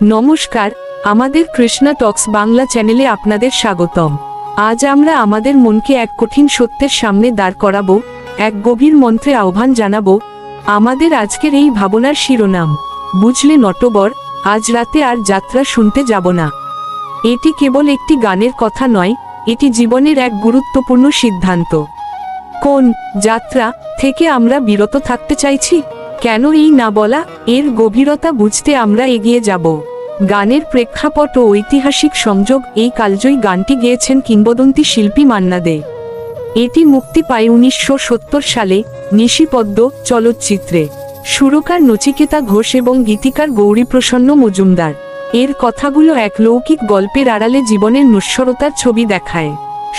নমস্কার, আমাদের কৃষ্ণা টক্স বাংলা চ্যানেলে আপনাদের স্বাগতম। আজ আমরা আমাদের মনকে এক কঠিন সত্যের সামনে দাঁড় করাবো, এক গভীর মন্ত্রে আহ্বান জানাব, আমাদের আজকের এই ভাবনার শিরোনাম। বুঝলে নটবর, আজ রাতে আর যাত্রা শুনতে যাব না। এটি কেবল একটি গানের কথা নয়, এটি জীবনের এক গুরুত্বপূর্ণ সিদ্ধান্ত। কোন যাত্রা থেকে আমরা বিরত থাকতে চাইছি? কেন এই না বলা, এর গভীরতা বুঝতে আমরা এগিয়ে যাব। গানের প্রেক্ষাপট ও ঐতিহাসিক সংযোগ এই কালজয়ী গানটি গেয়েছেন কিংবদন্তি শিল্পী মান্না দে এটি মুক্তি পায় উনিশশো সত্তর সালে নিশিপদ্ম চলচ্চিত্রে। সুরকার নচিকেতা ঘোষ এবং গীতিকার গৌরীপ্রসন্ন মজুমদার। এর কথাগুলো এক লৌকিক গল্পের আড়ালে জীবনের নশ্বরতার ছবি দেখায়।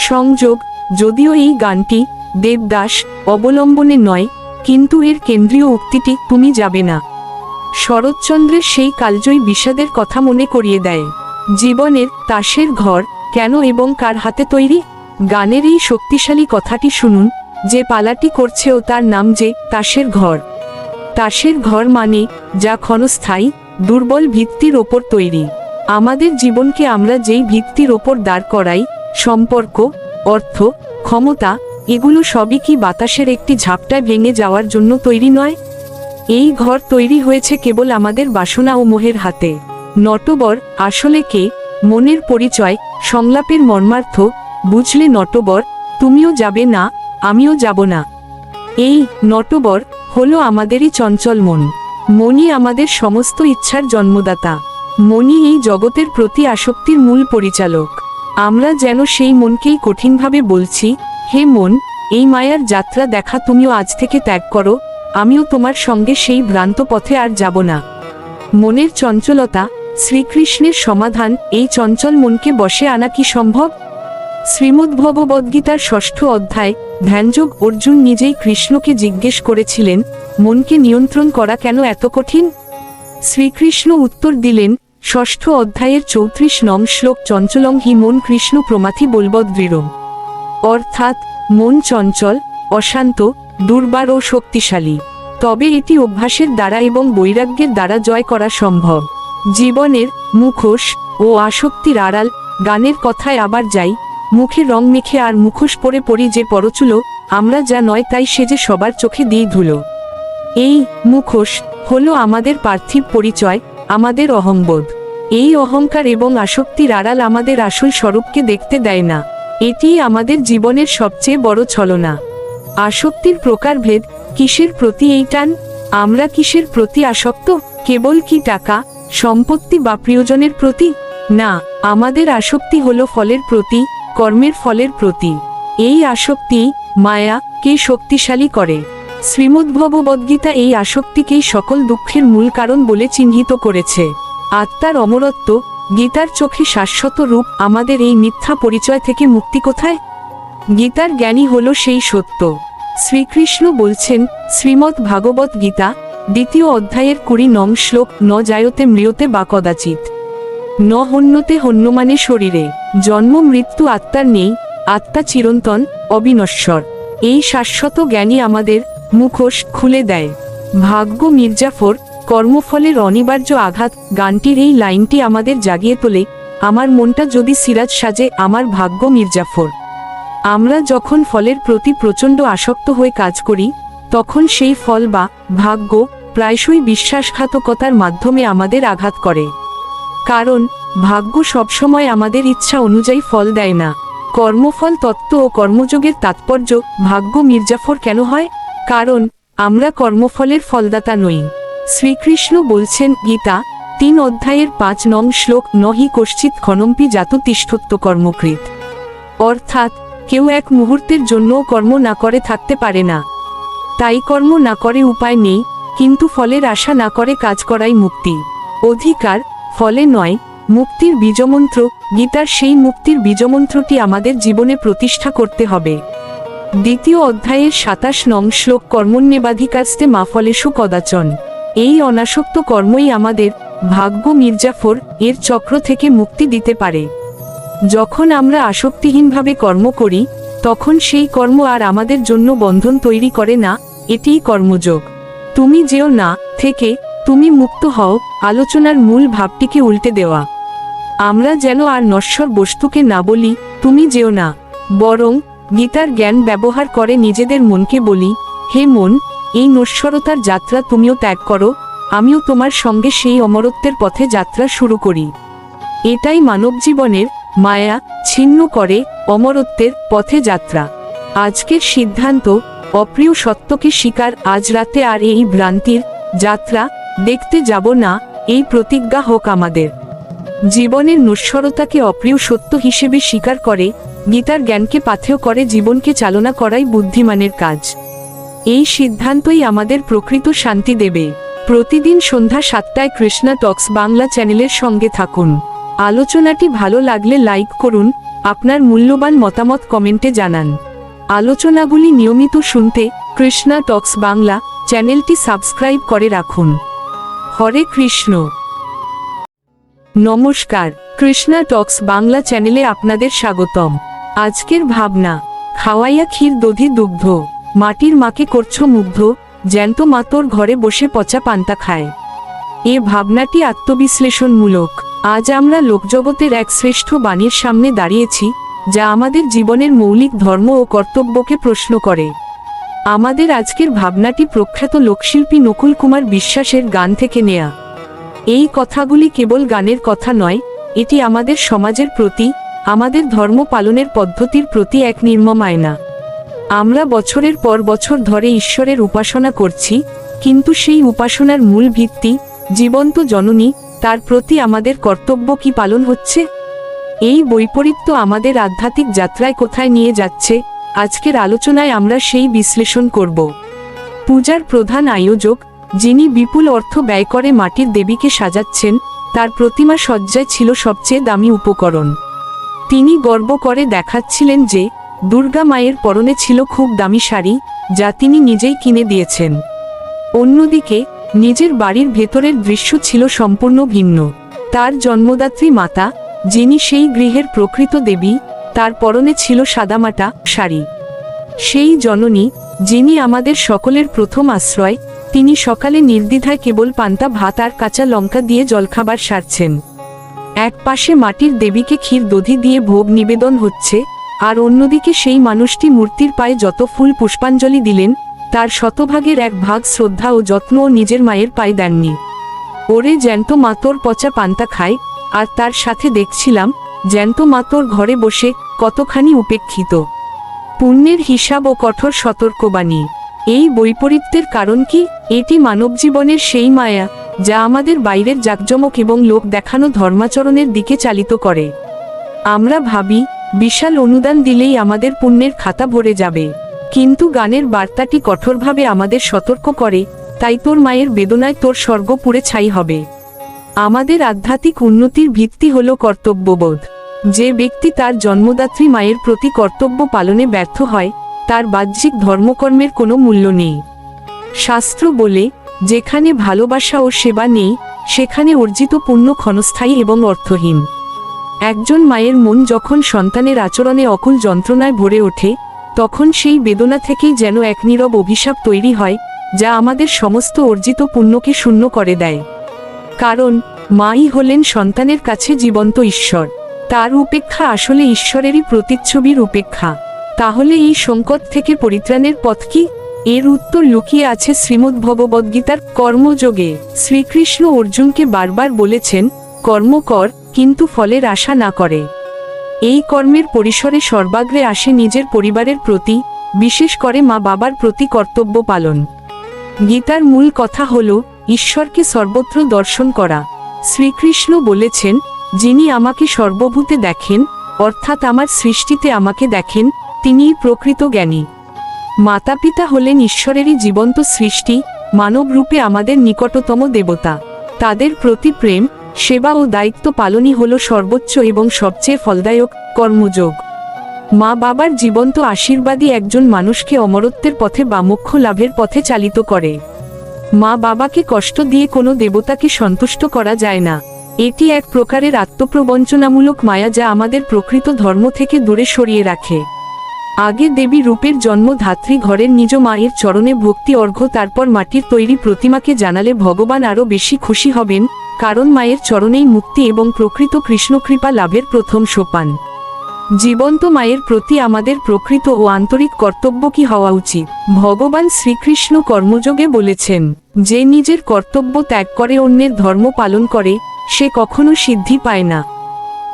সংযোগ, যদিও এই গানটি দেবদাস অবলম্বনে নয় কিন্তু এর কেন্দ্রীয় উক্তিটি, তুমি যাবে না। শরৎচন্দ্রের সেই কালজয়ী বিষাদের কথা মনে করিয়ে দেয়। জীবনের, তাসের ঘর, কেন এবং কার হাতে তৈরি? গানের এই শক্তিশালী কথাটি শুনুন, যে পালাটি করছে ও তার নাম যে, তাসের ঘর। তাসের ঘর মানে যা ক্ষণস্থায়ী, দুর্বল ভিত্তির ওপর তৈরি। আমাদের জীবনকে আমরা যেই ভিত্তির ওপর দাঁড় করাই, সম্পর্ক, অর্থ, ক্ষমতা এগুলো সবই কি বাতাসের একটি ঝাপটায় ভেঙে যাওয়ার জন্য তৈরি নয়? এই ঘর তৈরি হয়েছে কেবল আমাদের বাসনা ও মোহের হাতে। নটবর, আসলে কে? মনের পরিচয়, সংলাপের মর্মার্থ, বুঝলে নটবর, তুমিও যাবে না, আমিও যাব না। এই নটবর হলো আমাদেরই চঞ্চল মন। মনই আমাদের সমস্ত ইচ্ছার জন্মদাতা। মনই এই জগতের প্রতি আসক্তির মূল পরিচালক। আমরা যেন সেই মনকেই কঠিনভাবে বলছি হে মন, এই মায়ার যাত্রা দেখা তুমিও আজ থেকে ত্যাগ করো, আমিও তোমার সঙ্গে সেই ভ্রান্ত পথে আর যাব না। মনের চঞ্চলতা, শ্রীকৃষ্ণের সমাধান, এই চঞ্চল মনকে বসে আনা কি সম্ভব? শ্রীমদ্ভগবদ্গীতার ষষ্ঠ অধ্যায়, ধ্যানযোগ অর্জুন নিজেই কৃষ্ণকে জিজ্ঞেস করেছিলেন, মনকে নিয়ন্ত্রণ করা কেন এত কঠিন? শ্রীকৃষ্ণ উত্তর দিলেন, ষষ্ঠ অধ্যায়ের চৌত্রিশ নং শ্লোক চঞ্চলং হি মন কৃষ্ণ প্রমাথি বলবদ দৃঢ়। অর্থাৎ মন চঞ্চল, অশান্ত, দুর্বার ও শক্তিশালী। তবে এটি অভ্যাসের দ্বারা এবং বৈরাগ্যের দ্বারা জয় করা সম্ভব। জীবনের মুখোশ ও আসক্তির আড়াল গানের কথায় আবার যাই, মুখে রং মেখে আর মুখোশ পরে পরি যে পরচুলো, আমরা যা নয় তাই সে যে সবার চোখে দিয়ে ধুলো। এই মুখোশ হলো আমাদের পার্থিব পরিচয়, আমাদের অহংবোধ। এই অহংকার এবং আসক্তির আড়াল আমাদের আসল স্বরূপকে দেখতে দেয় না। এটিই আমাদের জীবনের সবচেয়ে বড় ছলনা। আসক্তির প্রকারভেদ কিসের প্রতি এই টান? আমরা কিসের প্রতি আসক্ত? কেবল কি টাকা, সম্পত্তি বা প্রিয়জনের প্রতি? না, আমাদের আসক্তি হল ফলের প্রতি, কর্মের ফলের প্রতি। এই আসক্তি, মায়া, কে শক্তিশালী করে? শ্রীমদ্ভগবদ্গীতা এই আসক্তিকেই সকল দুঃখের মূল কারণ বলে চিহ্নিত করেছে। আত্মার অমরত্ব গীতার চোখে শাশ্বত রূপ আমাদের এই মিথ্যা পরিচয় থেকে মুক্তি কোথায়? গীতার জ্ঞানী হল সেই সত্য। শ্রীকৃষ্ণ বলছেন শ্রীমৎ ভাগবত গীতা, দ্বিতীয় অধ্যায়ের কুড়ি নং শ্লোক, ন জায়তে মৃয়তে বা কদাচিৎ। ন হন্যতে হন্যমানে শরীরে। জন্ম, মৃত্যু, আত্মার নেই, আত্মা চিরন্তন, অবিনশ্বর। এই শাশ্বত জ্ঞানী আমাদের মুখোশ খুলে দেয়। ভাগ্য মির্জাফর কর্মফলের অনিবার্য আঘাত, গানটির এই লাইনটি আমাদের জাগিয়ে তোলে, আমার মনটা যদি সিরাজ সাজে, আমার ভাগ্য মির্জাফর। আমরা যখন ফলের প্রতি প্রচণ্ড আসক্ত হয়ে কাজ করি, তখন সেই ফল বা ভাগ্য প্রায়শই বিশ্বাসঘাতকতার মাধ্যমে আমাদের আঘাত করে। কারণ, ভাগ্য সবসময় আমাদের ইচ্ছা অনুযায়ী ফল দেয় না। কর্মফল তত্ত্ব ও কর্মযোগের তাৎপর্য, ভাগ্য মির্জাফর কেন হয়? কারণ, আমরা কর্মফলের ফলদাতা নই। শ্রীকৃষ্ণ বলছেন, গীতা, তিন অধ্যায়ের পাঁচ নং শ্লোক নহি কশ্চিৎ ক্ষণম্পি জাত তিষ্ঠত্ব কর্মকৃত। অর্থাৎ, কেউ এক মুহূর্তের জন্যও কর্ম না করে থাকতে পারে না। তাই কর্ম না করে উপায় নেই, কিন্তু ফলের আশা না করে কাজ করাই মুক্তি। অধিকার, ফলে নয়, মুক্তির বীজমন্ত্র, গীতার সেই মুক্তির বীজমন্ত্রটি আমাদের জীবনে প্রতিষ্ঠা করতে হবে। দ্বিতীয় অধ্যায়ের সাতাশ নং শ্লোক কর্মণ্যেবাধিকাস্তে মা ফলেশু কদাচন। এই অনাসক্ত কর্মই আমাদের ভাগ্য মির্জাফর এর চক্র থেকে মুক্তি দিতে পারে। যখন আমরা আসক্তিহীনভাবে কর্ম করি, তখন সেই কর্ম আর আমাদের জন্য বন্ধন তৈরি করে না, এটিই কর্মযোগ। তুমি যেও না থেকে তুমি মুক্ত হও, আলোচনার মূল ভাবটিকে উল্টে দেওয়া। আমরা যেন আর নশ্বর বস্তুকে না বলি, তুমি যেও না। বরং গীতার জ্ঞান ব্যবহার করে নিজেদের মনকে বলি, হে মন এই নশ্বরতার যাত্রা তুমিও ত্যাগ করো, আমিও তোমার সঙ্গে সেই অমরত্বের পথে যাত্রা শুরু করি। এটাই মানব জীবনের মায়া, ছিন্ন করে অমরত্বের পথে যাত্রা। আজকের সিদ্ধান্ত, অপ্রিয় সত্যকে স্বীকার, আজ রাতে আর এই ভ্রান্তির যাত্রা, দেখতে যাব না, এই প্রতিজ্ঞা হোক আমাদের। জীবনের নশ্বরতাকে অপ্রিয় সত্য হিসেবে স্বীকার করে, গীতার জ্ঞানকে পাথেয় করে জীবনকে চালনা করাই বুদ্ধিমানের কাজ। এই সিদ্ধান্তই আমাদের প্রকৃত শান্তি দেবে। প্রতিদিন সন্ধ্যা সাতটায় কৃষ্ণা টক্স বাংলা চ্যানেলের সঙ্গে থাকুন। আলোচনাটি ভালো লাগলে লাইক করুন, আপনার মূল্যবান মতামত কমেন্টে জানান। আলোচনাগুলি নিয়মিত শুনতে কৃষ্ণা টক্স বাংলা চ্যানেলটি সাবস্ক্রাইব করে রাখুন। হরে কৃষ্ণ। নমস্কার, কৃষ্ণা টক্স বাংলা চ্যানেলে আপনাদের স্বাগতম। আজকের ভাবনা, খাওয়াইয়া ক্ষীর দধি দুগ্ধ। মাটির মাকে করছ মুগ্ধ, জ্যান্ত মাতোর ঘরে বসে পচা পান্তা খায়। এ ভাবনাটি আত্মবিশ্লেষণমূলক। আজ আমরা লোকজগতের এক শ্রেষ্ঠ বাণীর সামনে দাঁড়িয়েছি, যা আমাদের জীবনের মৌলিক ধর্ম ও কর্তব্যকে প্রশ্ন করে। আমাদের আজকের ভাবনাটি প্রখ্যাত লোকশিল্পী নকুল কুমার বিশ্বাসের গান থেকে নেয়া। এই কথাগুলি কেবল গানের কথা নয়, এটি আমাদের সমাজের প্রতি, আমাদের ধর্ম পালনের পদ্ধতির প্রতি এক নির্মম আয়না। আমরা বছরের পর বছর ধরে ঈশ্বরের উপাসনা করছি, কিন্তু সেই উপাসনার মূল ভিত্তি, জীবন্ত জননী, তার প্রতি আমাদের কর্তব্য কি পালন হচ্ছে? এই বৈপরীত্য আমাদের আধ্যাত্মিক যাত্রায় কোথায় নিয়ে যাচ্ছে? আজকের আলোচনায় আমরা সেই বিশ্লেষণ করব। পূজার প্রধান আয়োজক, যিনি বিপুল অর্থ ব্যয় করে মাটির দেবীকে সাজাচ্ছেন, তার প্রতিমা সজ্জায় ছিল সবচেয়ে দামি উপকরণ। তিনি গর্ব করে দেখাচ্ছিলেন যে দুর্গা মায়ের পরনে ছিল খুব দামি শাড়ি, যা তিনি নিজেই কিনে দিয়েছেন। অন্যদিকে, নিজের বাড়ির ভেতরের দৃশ্য ছিল সম্পূর্ণ ভিন্ন। তার জন্মদাত্রী মাতা, যিনি সেই গৃহের প্রকৃত দেবী, তার পরনে ছিল সাদামাটা শাড়ি। সেই জননী, যিনি আমাদের সকলের প্রথম আশ্রয়, তিনি সকালে নির্দ্বিধায় কেবল পান্তা, ভাত আর কাঁচা লঙ্কা দিয়ে জলখাবার সারছেন। এক পাশে মাটির দেবীকে ক্ষীর দধি দিয়ে ভোগ নিবেদন হচ্ছে আর অন্যদিকে সেই মানুষটি মূর্তির পায়ে যত ফুল পুষ্পাঞ্জলি দিলেন, তার শতভাগের এক ভাগ শ্রদ্ধা ও যত্ন ও নিজের মায়ের পায়ে দেননি। ওরে জ্যান্ত মাতোর পচা পান্তা খায়, আর তার সাথে দেখছিলাম, জ্যান্ত মাতোর ঘরে বসে কতখানি উপেক্ষিত। পুণ্যের হিসাব ও কঠোর সতর্কবাণী। এই বৈপরীত্যের কারণ কি? এটি মানবজীবনের সেই মায়া, যা আমাদের বাইরের জাকজমক এবং লোক দেখানো ধর্মাচরণের দিকে চালিত করে। আমরা ভাবি বিশাল অনুদান দিলেই আমাদের পুণ্যের খাতা ভরে যাবে। কিন্তু গানের বার্তাটি কঠোরভাবে আমাদের সতর্ক করে, তাই তোর মায়ের বেদনায় তোর স্বর্গ পুড়ে ছাই হবে। আমাদের আধ্যাত্মিক উন্নতির ভিত্তি হল কর্তব্যবোধ। যে ব্যক্তি তার জন্মদাত্রী মায়ের প্রতি কর্তব্য পালনে ব্যর্থ হয়, তার বাহ্যিক ধর্মকর্মের কোনো মূল্য নেই। শাস্ত্র বলে, যেখানে ভালোবাসা ও সেবা নেই, সেখানে অর্জিত পুণ্য ক্ষণস্থায়ী এবং অর্থহীন। একজন মায়ের মন যখন সন্তানের আচরণে অকুল যন্ত্রণায় ভরে ওঠে, তখন সেই বেদনা থেকেই যেন এক নীরব অভিশাপ তৈরি হয়, যা আমাদের সমস্ত অর্জিত পুণ্যকে শূন্য করে দেয়। কারণ, মাই হলেন সন্তানের কাছে জীবন্ত ঈশ্বর। তার উপেক্ষা আসলে ঈশ্বরেরই প্রতিচ্ছবির উপেক্ষা। তাহলে এই সংকট থেকে পরিত্রাণের পথ কি? এর উত্তর লুকিয়ে আছে শ্রীমদ্ ভগবদ্গীতার কর্মযোগে। শ্রীকৃষ্ণ অর্জুনকে বারবার বলেছেন, কর্ম কর কিন্তু ফলের আশা না করে। এই কর্মের পরিসরে সর্বাগ্রে আসে নিজের পরিবারের প্রতি, বিশেষ করে মা বাবার প্রতি কর্তব্য পালন। গীতার মূল কথা হল, ঈশ্বরকে সর্বত্র দর্শন করা। শ্রীকৃষ্ণ বলেছেন, যিনি আমাকে সর্বভূতে দেখেন, অর্থাৎ আমার সৃষ্টিতে আমাকে দেখেন, তিনিই প্রকৃত জ্ঞানী। মাতাপিতা হলেন ঈশ্বরেরই জীবন্ত সৃষ্টি মানব রূপে আমাদের নিকটতম দেবতা। তাদের প্রতি প্রেম সেবা ও দায়িত্ব পালনই হল সর্বোচ্চ এবং সবচেয়ে ফলদায়ক কর্মযোগ। মা বাবার জীবন্ত আশীর্বাদই একজন মানুষকে অমরত্বের পথে বা মোক্ষ লাভের পথে চালিত করে। মা বাবাকে কষ্ট দিয়ে কোনো দেবতাকে সন্তুষ্ট করা যায় না। এটি এক প্রকারের আত্মপ্রবঞ্চনামূলক মায়া যা আমাদের প্রকৃত ধর্ম থেকে দূরে সরিয়ে রাখে। আগে দেবী রূপের জন্ম ধাত্রী ঘরের নিজ মায়ের চরণে ভক্তি অর্ঘ্য তারপর মাটির তৈরি প্রতিমাকে জানালে ভগবান আরও বেশি খুশি হবেন কারণ মায়ের চরণেই মুক্তি এবং প্রকৃত কৃষ্ণকৃপা লাভের প্রথম সোপান। জীবন্ত মায়ের প্রতি আমাদের প্রকৃত ও আন্তরিক কর্তব্য কি হওয়া উচিত? ভগবান শ্রীকৃষ্ণ কর্মযোগে বলেছেন, যে নিজের কর্তব্য ত্যাগ করে অন্যের ধর্ম পালন করে, সে কখনো সিদ্ধি পায় না।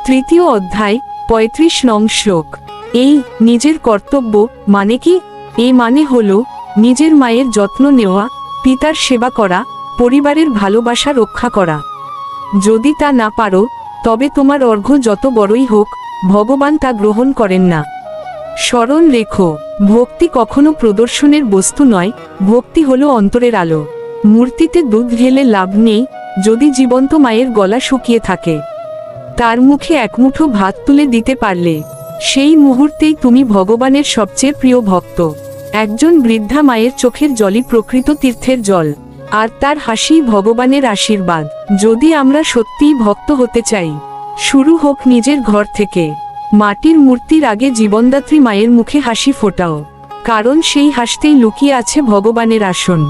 তৃতীয় অধ্যায়, পঁয়ত্রিশ নং শ্লোক। এই নিজের কর্তব্য মানে কি? এই মানে হল নিজের মায়ের যত্ন নেওয়া, পিতার সেবা করা, পরিবারের ভালোবাসা রক্ষা করা। যদি তা না পারো, তবে তোমার অর্ঘ্য যত বড়ই হোক, ভগবান তা গ্রহণ করেন না। স্মরণ রেখো, ভক্তি কখনো প্রদর্শনের বস্তু নয়, ভক্তি হলো অন্তরের আলো। মূর্তিতে দুধ ঢেলে লাভ নেই, যদি জীবন্ত মায়ের গলা শুকিয়ে থাকে। তার মুখে এক মুঠো ভাত তুলে দিতে পারলে, সেই মুহূর্তেই তুমি ভগবানের সবচেয়ে প্রিয় ভক্ত। একজন বৃদ্ধা মায়ের চোখের জলই প্রকৃত তীর্থের জল। আর তার হাসি ভগবানের আশীর্বাদ। যদি আমরা সত্যিই ভক্ত হতে চাই, শুরু হোক নিজের ঘর থেকে। মাটির মূর্তির আগে জীবনদাত্রী মায়ের মুখে হাসি ফোটাও। কারণ সেই হাসতেই লুকিয়ে আছে ভগবানের আসন।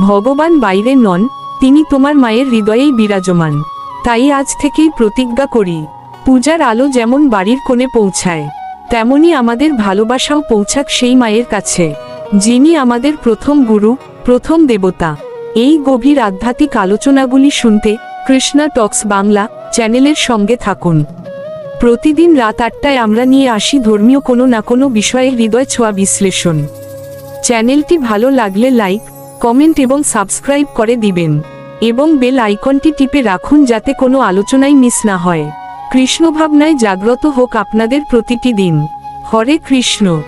ভগবান বাইরে নন, তিনি তোমার মায়ের হৃদয়েই বিরাজমান। তাই আজ থেকেই প্রতিজ্ঞা করি, পূজার আলো যেমন বাড়ির কোণে পৌঁছায়, তেমনি আমাদের ভালোবাসাও পৌঁছাক সেই মায়ের কাছে, যিনি আমাদের প্রথম গুরু, প্রথম দেবতা। এই গভীর আধ্যাত্মিক আলোচনাগুলি শুনতে কৃষ্ণা টক্স বাংলা চ্যানেলের সঙ্গে থাকুন। প্রতিদিন রাত আটটায় আমরা নিয়ে আসি ধর্মীয় কোনো না কোনো বিষয়ে হৃদয় ছোঁয়া বিশ্লেষণ। চ্যানেলটি ভালো লাগলে লাইক, কমেন্ট এবং সাবস্ক্রাইব করে দিবেন। এবং বেল আইকনটি টিপে রাখুন যাতে কোনো আলোচনাই মিস না হয়। কৃষ্ণ ভাবনায় জাগ্রত হোক আপনাদের প্রতিটি দিন। হরে কৃষ্ণ।